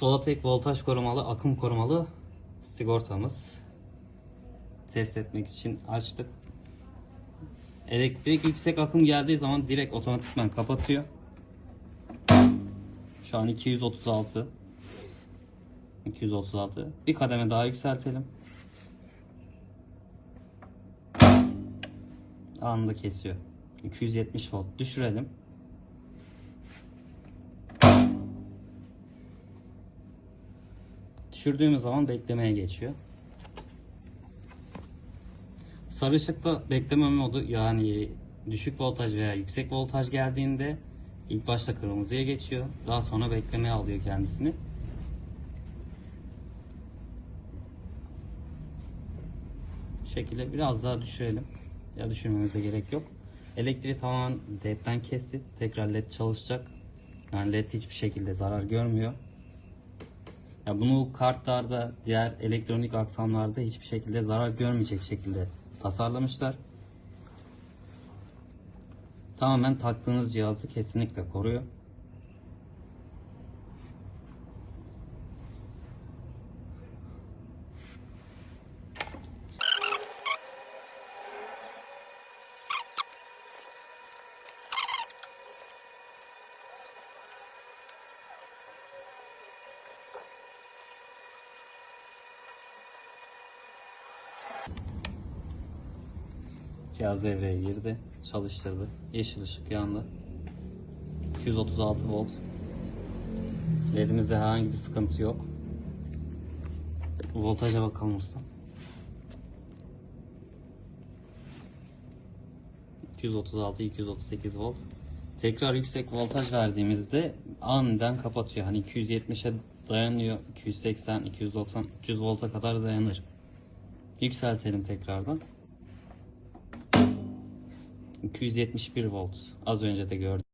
Solatek voltaj korumalı, akım korumalı sigortamız. Test etmek için açtık. Elektrik yüksek akım geldiği zaman direkt otomatikman kapatıyor. Şu an 236. 236. Bir kademe daha yükseltelim. Anında kesiyor. 270 volt düşürelim. Düşürdüğümüz zaman beklemeye geçiyor. Sarı ışıkta bekleme modu yani düşük voltaj veya yüksek voltaj geldiğinde ilk başta kırmızıya geçiyor. Daha sonra beklemeye alıyor kendisini. Bu şekilde biraz daha düşürelim. Ya düşürmemize gerek yok. Elektriği tamamen ledden kesti. Tekrar led çalışacak. Yani led hiçbir şekilde zarar görmüyor. Ya bunu kartlarda, diğer elektronik aksamlarda hiçbir şekilde zarar görmeyecek şekilde tasarlamışlar. Tamamen taktığınız cihazı kesinlikle koruyor. Cihaz devreye girdi. Çalıştırdı. Yeşil ışık yandı. 236 volt. LED'imizde herhangi bir sıkıntı yok. Voltaja bakalım usta. 236 238 volt. Tekrar yüksek voltaj verdiğimizde aniden kapatıyor. Hani 270'e dayanıyor. 280, 290, 300 volta kadar dayanır. Yükseltelim tekrardan. 271 volt. Az önce de gördüm.